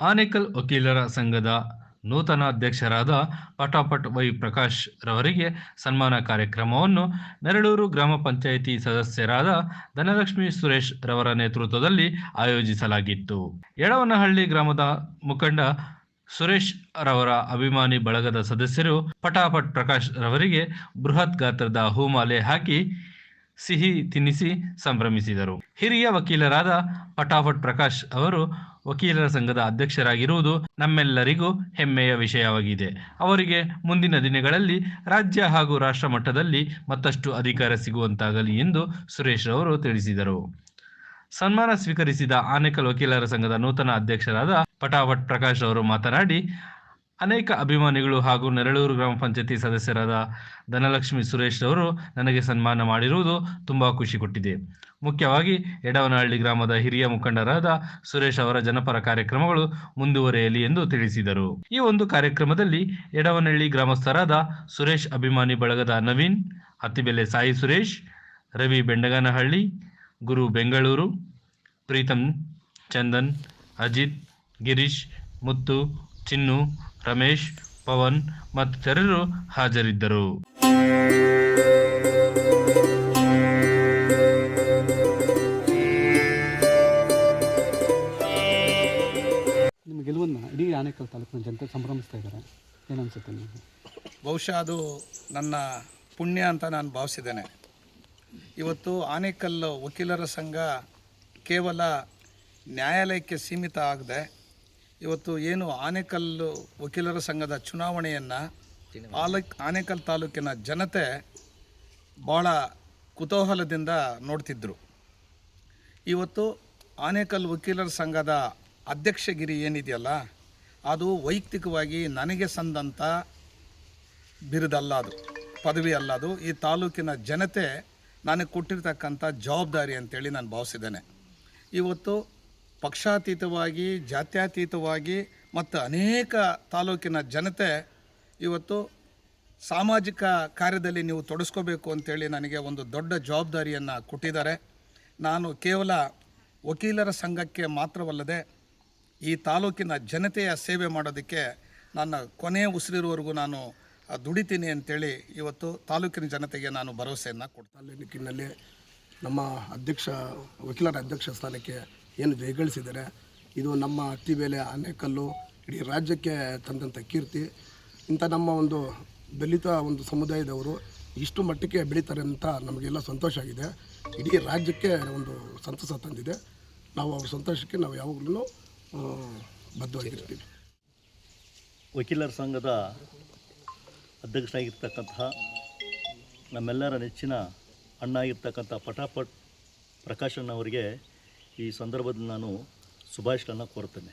ಆನೇಕಲ್ ವಕೀಲರ ಸಂಘದ ನೂತನ ಅಧ್ಯಕ್ಷರಾದ ಪಟಾಪಟ್ ವೈ ಪ್ರಕಾಶ್ ರವರಿಗೆ ಸನ್ಮಾನ ಕಾರ್ಯಕ್ರಮವನ್ನು ನೆರಳೂರು ಗ್ರಾಮ ಪಂಚಾಯಿತಿ ಸದಸ್ಯರಾದ ಧನಲಕ್ಷ್ಮಿ ಸುರೇಶ್ ರವರ ನೇತೃತ್ವದಲ್ಲಿ ಆಯೋಜಿಸಲಾಗಿತ್ತು. ಯಡವನಹಳ್ಳಿ ಗ್ರಾಮದ ಮುಖಂಡ ಸುರೇಶ್ ರವರ ಅಭಿಮಾನಿ ಬಳಗದ ಸದಸ್ಯರು ಪಟಾಪಟ್ ಪ್ರಕಾಶ್ ರವರಿಗೆ ಬೃಹತ್ ಗಾತ್ರದ ಹೂಮಾಲೆ ಹಾಕಿ ಸಿಹಿ ತಿನ್ನಿಸಿ ಸಂಭ್ರಮಿಸಿದರು. ಹಿರಿಯ ವಕೀಲರಾದ ಪಟಾಫಟ್ ಪ್ರಕಾಶ್ ಅವರು ವಕೀಲರ ಸಂಘದ ಅಧ್ಯಕ್ಷರಾಗಿರುವುದು ನಮ್ಮೆಲ್ಲರಿಗೂ ಹೆಮ್ಮೆಯ ವಿಷಯವಾಗಿದೆ. ಅವರಿಗೆ ಮುಂದಿನ ದಿನಗಳಲ್ಲಿ ರಾಜ್ಯ ಹಾಗೂ ರಾಷ್ಟ್ರ ಮಟ್ಟದಲ್ಲಿ ಮತ್ತಷ್ಟು ಅಧಿಕಾರ ಸಿಗುವಂತಾಗಲಿ ಎಂದು ಸುರೇಶ್ ಅವರು ತಿಳಿಸಿದರು. ಸನ್ಮಾನ ಸ್ವೀಕರಿಸಿದ ಆನೇಕಲ್ ವಕೀಲರ ಸಂಘದ ನೂತನ ಅಧ್ಯಕ್ಷರಾದ ಪಟಾವಟ್ ಪ್ರಕಾಶ್ ಅವರು ಮಾತನಾಡಿ ಅನೇಕ ಅಭಿಮಾನಿಗಳು ಹಾಗೂ ನೆರಳೂರು ಗ್ರಾಮ ಪಂಚಾಯತಿ ಸದಸ್ಯರಾದ ಧನಲಕ್ಷ್ಮಿ ಸುರೇಶ್ ಅವರು ನನಗೆ ಸನ್ಮಾನ ಮಾಡಿರುವುದು ತುಂಬ ಖುಷಿ ಕೊಟ್ಟಿದೆ. ಮುಖ್ಯವಾಗಿ ಎಡವನಹಳ್ಳಿ ಗ್ರಾಮದ ಹಿರಿಯ ಮುಖಂಡರಾದ ಸುರೇಶ್ ಅವರ ಜನಪರ ಕಾರ್ಯಕ್ರಮಗಳು ಮುಂದುವರೆಯಲಿ ಎಂದು ತಿಳಿಸಿದರು. ಈ ಒಂದು ಕಾರ್ಯಕ್ರಮದಲ್ಲಿ ಎಡವನಹಳ್ಳಿ ಗ್ರಾಮಸ್ಥರಾದ ಸುರೇಶ್ ಅಭಿಮಾನಿ ಬಳಗದ ನವೀನ್, ಹತ್ತಿಬೆಲೆ ಸಾಯಿ ಸುರೇಶ್, ರವಿ ಬೆಂಡಗನಹಳ್ಳಿ, ಗುರು ಬೆಂಗಳೂರು ಪ್ರೀತಮ್ ಚಂದನ್, ಅಜಿತ್, ಗಿರೀಶ್, ಮುತ್ತು ಚಿನ್ನು ರಮೇಶ್ ಪವನ್ ಮತ್ತಿತರರು ಹಾಜರಿದ್ದರು. ನಿಮ್ಮ ಗೆಲುವನ್ನು ಇಡೀ ಆನೇಕಲ್ ತಾಲೂಕಿನ ಜನತೆ ಸಂಭ್ರಮಿಸ್ತಾ ಇದ್ದಾರೆ. ಏನನ್ಸುತ್ತೆ ನಿಮಗೆ? ಬಹುಶಃ ಅದು ನನ್ನ ಪುಣ್ಯ ಅಂತ ನಾನು ಭಾವಿಸಿದ್ದೇನೆ. ಇವತ್ತು ಆನೇಕಲ್ ವಕೀಲರ ಸಂಘ ಕೇವಲ ನ್ಯಾಯಾಲಯಕ್ಕೆ ಸೀಮಿತ ಆಗದೆ ಇವತ್ತು ಏನು ಆನೇಕಲ್ ವಕೀಲರ ಸಂಘದ ಚುನಾವಣೆಯನ್ನು ಆಲಕ್ ಆನೇಕಲ್ ತಾಲೂಕಿನ ಜನತೆ ಭಾಳ ಕುತೂಹಲದಿಂದ ನೋಡ್ತಿದ್ದರು ಇವತ್ತು ಆನೇಕಲ್ ವಕೀಲರ ಸಂಘದ ಅಧ್ಯಕ್ಷಗಿರಿ ಏನಿದೆಯಲ್ಲ ಅದು ವೈಯಕ್ತಿಕವಾಗಿ ನನಗೆ ಸಂದಂಥ ಬಿರುದಲ್ಲ ಅದು ಪದವಿ ಅಲ್ಲ ಅದು. ಈ ತಾಲೂಕಿನ ಜನತೆ ನನಗೆ ಕೊಟ್ಟಿರ್ತಕ್ಕಂಥ ಜವಾಬ್ದಾರಿ ಅಂತೇಳಿ ನಾನು ಭಾವಿಸಿದ್ದೇನೆ. ಇವತ್ತು ಪಕ್ಷಾತೀತವಾಗಿ, ಜಾತ್ಯತೀತವಾಗಿ ಮತ್ತು ಅನೇಕ ತಾಲೂಕಿನ ಜನತೆ ಇವತ್ತು ಸಾಮಾಜಿಕ ಕಾರ್ಯದಲ್ಲಿ ನೀವು ತೊಡಸ್ಕೋಬೇಕು ಅಂತೇಳಿ ನನಗೆ ಒಂದು ದೊಡ್ಡ ಜವಾಬ್ದಾರಿಯನ್ನು ಕೊಟ್ಟಿದ್ದಾರೆ. ನಾನು ಕೇವಲ ವಕೀಲರ ಸಂಘಕ್ಕೆ ಮಾತ್ರವಲ್ಲದೆ ಈ ತಾಲೂಕಿನ ಜನತೆಯ ಸೇವೆ ಮಾಡೋದಕ್ಕೆ ನನ್ನ ಕೊನೆಯ ಉಸಿರಿರುವವರೆಗೂ ನಾನು ದುಡಿತೀನಿ ಅಂತೇಳಿ ಇವತ್ತು ತಾಲೂಕಿನ ಜನತೆಗೆ ನಾನು ಭರವಸೆಯನ್ನು ಕೊಡ್ತೇನೆ ನಿಟ್ಟಿನಲ್ಲಿ ನಮ್ಮ ಅಧ್ಯಕ್ಷ, ವಕೀಲರ ಅಧ್ಯಕ್ಷ ಸ್ಥಾನಕ್ಕೆ ಏನು ಜಯಗಳಿಸಿದ್ದಾರೆ ಇದು ನಮ್ಮ ಅತ್ತಿಬೇಲೆ ಆನೆಕಲ್ಲು ಇಡೀ ರಾಜ್ಯಕ್ಕೆ ತಂದಂಥ ಕೀರ್ತಿ. ಇಂಥ ನಮ್ಮ ಒಂದು ದಲಿತ ಒಂದು ಸಮುದಾಯದವರು ಇಷ್ಟು ಮಟ್ಟಕ್ಕೆ ಬೆಳೀತಾರೆ ಅಂತ ನಮಗೆಲ್ಲ ಸಂತೋಷ ಆಗಿದೆ. ಇಡೀ ರಾಜ್ಯಕ್ಕೆ ಒಂದು ಸಂತಸ ತಂದಿದೆ. ನಾವು ಅವ್ರ ಸಂತೋಷಕ್ಕೆ ನಾವು ಯಾವಾಗಲೂ ಬದ್ಧವಾಗಿರ್ತೀವಿ. ವಕೀಲರ ಸಂಘದ ಅಧ್ಯಕ್ಷರಾಗಿರ್ತಕ್ಕಂತಹ ನಮ್ಮೆಲ್ಲರ ನೆಚ್ಚಿನ ಅಣ್ಣ ಆಗಿರ್ತಕ್ಕಂಥ ಪಟಾಪಟ್ ಪ್ರಕಾಶನ್ ಅವರಿಗೆ ಈ ಸಂದರ್ಭದಲ್ಲಿ ನಾನು ಶುಭಾಶಯಗಳನ್ನು ಕೋರ್ತೇನೆ.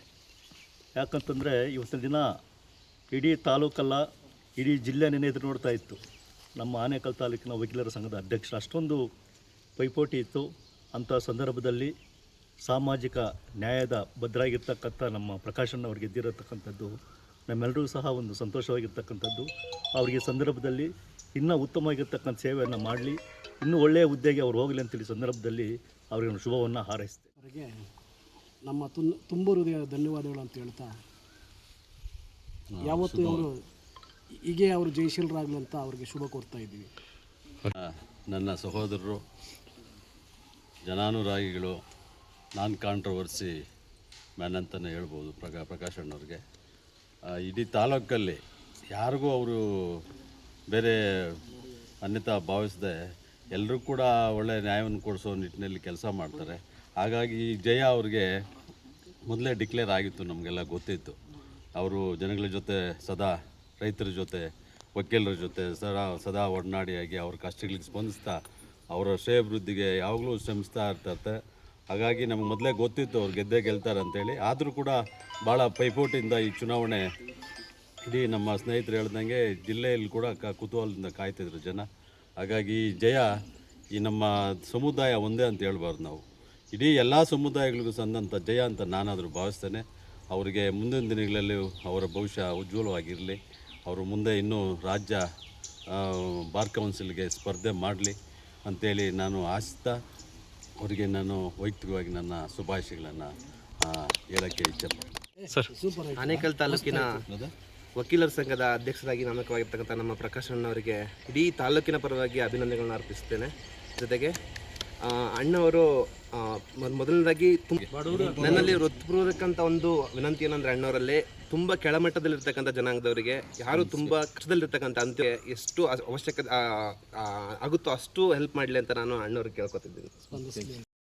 ಯಾಕಂತಂದರೆ ಇವತ್ತಿನ ದಿನ ಇಡೀ ತಾಲೂಕಲ್ಲ, ಇಡೀ ಜಿಲ್ಲೆ ನೆನೆ ಎದುರು ನೋಡ್ತಾ ಇತ್ತು. ನಮ್ಮ ಆನೇಕಲ್ ತಾಲೂಕಿನ ವಕೀಲರ ಸಂಘದ ಅಧ್ಯಕ್ಷರು. ಅಷ್ಟೊಂದು ಪೈಪೋಟಿ ಇತ್ತು. ಅಂಥ ಸಂದರ್ಭದಲ್ಲಿ ಸಾಮಾಜಿಕ ನ್ಯಾಯದ ಭದ್ರಾಗಿರ್ತಕ್ಕಂಥ ನಮ್ಮ ಪ್ರಕಾಶನ್ ಅವ್ರಿಗೆ ಗೆದ್ದಿರತಕ್ಕಂಥದ್ದು ನಮ್ಮೆಲ್ಲರಿಗೂ ಸಹ ಒಂದು ಸಂತೋಷವಾಗಿರ್ತಕ್ಕಂಥದ್ದು. ಅವರಿಗೆ ಸಂದರ್ಭದಲ್ಲಿ ಇನ್ನೂ ಉತ್ತಮವಾಗಿರ್ತಕ್ಕಂಥ ಸೇವೆಯನ್ನು ಮಾಡಲಿ, ಇನ್ನೂ ಒಳ್ಳೆಯ ಹುದ್ದೆಗೆ ಅವ್ರು ಹೋಗಲಿ ಅಂತೇಳಿ ಸಂದರ್ಭದಲ್ಲಿ ಅವರಿಗೆ ಶುಭವನ್ನು ಹಾರೈಸ್ತೇನೆ ಅವರಿಗೆ ನಮ್ಮ ತುನ್ ತುಂಬ ಹೃದಯ ಧನ್ಯವಾದಗಳು ಅಂತ ಹೇಳ್ತಾ ಯಾವತ್ತೂ ಅವರು ಹೀಗೆ ಅವರು ಜಯಶೀಲರಾಗಲಿ ಅಂತ ಅವ್ರಿಗೆ ಶುಭ ಕೋರ್ತಾ ಇದ್ದೀವಿ. ನನ್ನ ಸಹೋದರರು ಜನಾನುರಾಗಿಗಳು ನಾನ್ ಕಾಂಟ್ರವರ್ಸಿ ಮ್ಯಾನ್ ಅಂತಲೇ ಹೇಳ್ಬೋದು ಪ್ರಕಾ ಪ್ರಕಾಶ್ ಅಣ್ಣವ್ರಿಗೆ. ಇಡೀ ತಾಲೂಕಲ್ಲಿ ಯಾರಿಗೂ ಅವರು ಬೇರೆ ಅನ್ಯತಾ ಭಾವಿಸದೆ ಎಲ್ಲರೂ ಕೂಡ ಒಳ್ಳೆಯ ನ್ಯಾಯವನ್ನು ಕೊಡಿಸೋ ನಿಟ್ಟಿನಲ್ಲಿ ಕೆಲಸ ಮಾಡ್ತಾರೆ. ಹಾಗಾಗಿ ಜಯ ಅವ್ರಿಗೆ ಮೊದಲೇ ಡಿಕ್ಲೇರ್ ಆಗಿತ್ತು ನಮಗೆಲ್ಲ ಗೊತ್ತಿತ್ತು. ಅವರು ಜನಗಳ ಜೊತೆ ಸದಾ ರೈತರ ಜೊತೆ, ವಕೀಲರ ಜೊತೆ ಸದಾ ಸದಾ ಒಡನಾಡಿಯಾಗಿ ಅವ್ರ ಕಷ್ಟಗಳಿಗೆ ಸ್ಪಂದಿಸ್ತಾ, ಅವರ ಶ್ರೇಯಭಿವೃದ್ಧಿಗೆ ಯಾವಾಗಲೂ ಶ್ರಮಿಸ್ತಾ ಇರ್ತಾರೆ. ಹಾಗಾಗಿ ನಮಗೆ ಮೊದಲೇ ಗೊತ್ತಿತ್ತು ಅವ್ರು ಗೆದ್ದೇ ಗೆಲ್ತಾರೆ ಅಂತೇಳಿ ಆದರೂ ಕೂಡ ಭಾಳ ಪೈಪೋಟಿಯಿಂದ ಈ ಚುನಾವಣೆ ಇಡೀ ನಮ್ಮ ಸ್ನೇಹಿತರು ಹೇಳ್ದಂಗೆ ಜಿಲ್ಲೆಯಲ್ಲಿ ಕೂಡ ಕ ಕುತೂಹಲದಿಂದ ಕಾಯ್ತಿದ್ರು ಜನ. ಹಾಗಾಗಿ ಜಯ ಈ ನಮ್ಮ ಸಮುದಾಯ ಒಂದೇ ಅಂತ ಹೇಳ್ಬಾರ್ದು ನಾವು. ಇಡೀ ಎಲ್ಲ ಸಮುದಾಯಗಳಿಗೂ ಸಂದಂಥ ಜಯ ಅಂತ ನಾನಾದರೂ ಭಾವಿಸ್ತೇನೆ. ಅವರಿಗೆ ಮುಂದಿನ ದಿನಗಳಲ್ಲಿ ಅವರ ಭವಿಷ್ಯ ಉಜ್ವಲವಾಗಿರಲಿ. ಅವರು ಮುಂದೆ ಇನ್ನೂ ರಾಜ್ಯ ಬಾರ್ ಕೌನ್ಸಿಲ್ಗೆ ಸ್ಪರ್ಧೆ ಮಾಡಲಿ ಅಂತೇಳಿ ನಾನು ಆಶಿಸ್ತಾ ಅವರಿಗೆ ನಾನು ವೈಯಕ್ತಿಕವಾಗಿ ನನ್ನ ಶುಭಾಶಯಗಳನ್ನು ಹೇಳೋಕ್ಕೆ ಇಚ್ಛೆ ಸರ್. ಆನೇಕಲ್ ತಾಲೂಕಿನ ವಕೀಲರ ಸಂಘದ ಅಧ್ಯಕ್ಷರಾಗಿ ನಾಮಕವಾಗಿರ್ತಕ್ಕಂಥ ನಮ್ಮ ಪ್ರಕಾಶ್ ಅಣ್ಣವರಿಗೆ ಇಡೀ ತಾಲೂಕಿನ ಪರವಾಗಿ ಅಭಿನಂದನೆಗಳನ್ನ ಅರ್ಪಿಸುತ್ತೇನೆ ಜೊತೆಗೆ ಅಣ್ಣವರು ಮೊದಲನೇದಾಗಿ ನನ್ನಲ್ಲಿ ಹೃತ್ಪೂರ್ವಕಂತ ಒಂದು ವಿನಂತಿ ಏನಂದ್ರೆ ಅಣ್ಣವರಲ್ಲಿ ತುಂಬ ಕೆಳಮಟ್ಟದಲ್ಲಿರ್ತಕ್ಕಂಥ ಜನಾಂಗದವರಿಗೆ, ಯಾರು ತುಂಬ ಕಷ್ಟದಲ್ಲಿರ್ತಕ್ಕಂಥ ಅಂತ ಎಷ್ಟು ಅವಶ್ಯಕತೆ ಆಗುತ್ತೋ ಅಷ್ಟು ಹೆಲ್ಪ್ ಮಾಡಲಿ ಅಂತ ನಾನು ಅಣ್ಣವ್ರಿಗೆ ಕೇಳ್ಕೊತಿದ್ದೀನಿ.